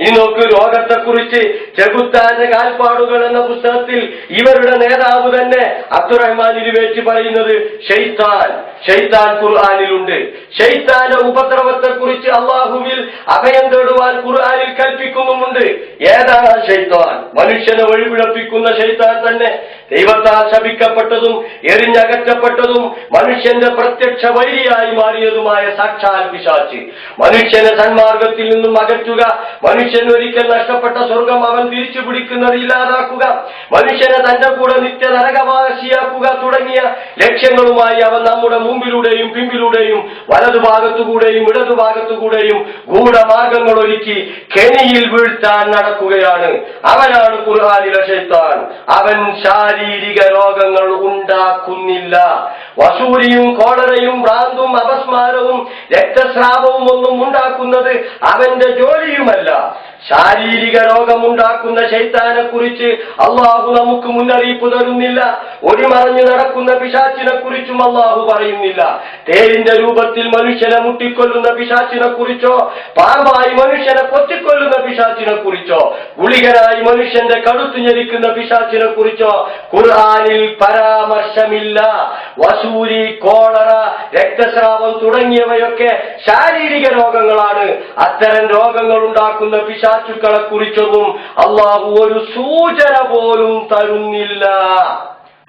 ഇനി നോക്ക് രോഗത്തെക്കുറിച്ച് ചെകുത്താന്റെ കാൽപ്പാടുകൾ എന്ന പുസ്തകത്തിൽ ഇവരുടെ നേതാവ് തന്നെ അബ്ദുറഹ്മാൻ ഇരുവേറ്റി പറയുന്നത് ഷെയ്ത്താൻ ഷെയ്ത്താൻ ഖുർആാനിലുണ്ട്. ഷെയ്ത്താന്റെ ഉപദ്രവത്തെക്കുറിച്ച് അള്ളാഹുവിൽ അഭയം തേടുവാൻ ഖുർആാനിൽ കൽപ്പിക്കുന്നുമുണ്ട്. ഏതാണ് ഷെയ്ത്താൻ? മനുഷ്യനെ വഴിപിഴപ്പിക്കുന്ന ഷെയ്ത്താൻ തന്നെ ദൈവത്താൽ ശപിക്കപ്പെട്ടതും എറിഞ്ഞകറ്റപ്പെട്ടതും മനുഷ്യന്റെ പ്രത്യക്ഷ വൈരിയായി മാറിയതുമായ സാക്ഷാൽ പിശാച്ച് മനുഷ്യനെ സന്മാർഗത്തിൽ നിന്നും അകറ്റുക മനുഷ്യൻ ഒരിക്കൽ നഷ്ടപ്പെട്ട സ്വർഗം അവൻ തിരിച്ചു പിടിക്കുന്നത് ഇല്ലാതാക്കുക മനുഷ്യനെ തന്റെ കൂടെ നിത്യ നരകവാസിയാക്കുക തുടങ്ങിയ ലക്ഷ്യങ്ങളുമായി അവൻ നമ്മുടെ മുമ്പിലൂടെയും പിമ്പിലൂടെയും വലതുഭാഗത്തുകൂടെയും ഇടതുഭാഗത്തുകൂടെയും ഗൂഢമാർഗങ്ങൾ ഒരുക്കി കെണിയിൽ വീഴ്ത്താൻ നടക്കുകയാണ്. അവനാണ് ഖുർആാനിലെ ഷെയ്ത്താൻ അവൻ ശാരീരിക രോഗങ്ങൾ ഉണ്ടാക്കുന്നില്ല. വസൂരിയും കോളറയും ഭ്രാന്തും അപസ്മാരവും രക്തസ്രാവവും ഒന്നും ഉണ്ടാക്കുന്നത് അവന്റെ ജോലിയുമല്ല. ശാരീരിക രോഗമുണ്ടാക്കുന്ന ശൈത്താനെ കുറിച്ച് അള്ളാഹു നമുക്ക് മുന്നറിയിപ്പ് തരുന്നില്ല. ഒടിമറഞ്ഞു നടക്കുന്ന പിശാച്ചിനെ കുറിച്ചും അള്ളാഹു പറയുന്നില്ല. തേരിന്റെ രൂപത്തിൽ മനുഷ്യനെ മുട്ടിക്കൊല്ലുന്ന പിശാച്ചിനെ കുറിച്ചോ പാമ്പായി മനുഷ്യനെ കൊത്തിക്കൊല്ലുന്ന പിശാച്ചിനെ കുറിച്ചോ ഗുളികനായി മനുഷ്യന്റെ കടുത്തു ഞെരിക്കുന്ന പിശാചിനെ കുറിച്ചോ ഖുർആാനിൽ പരാമർശമില്ല. വസൂരി കോളറ രക്തസ്രാവം തുടങ്ങിയവയൊക്കെ ശാരീരിക രോഗങ്ങളാണ്. അത്തരം രോഗങ്ങൾ ഉണ്ടാക്കുന്ന പിശാചുക്കളെ കുറിച്ചൊന്നും അള്ളാഹു ഒരു സൂചന പോലും തരുന്നില്ല.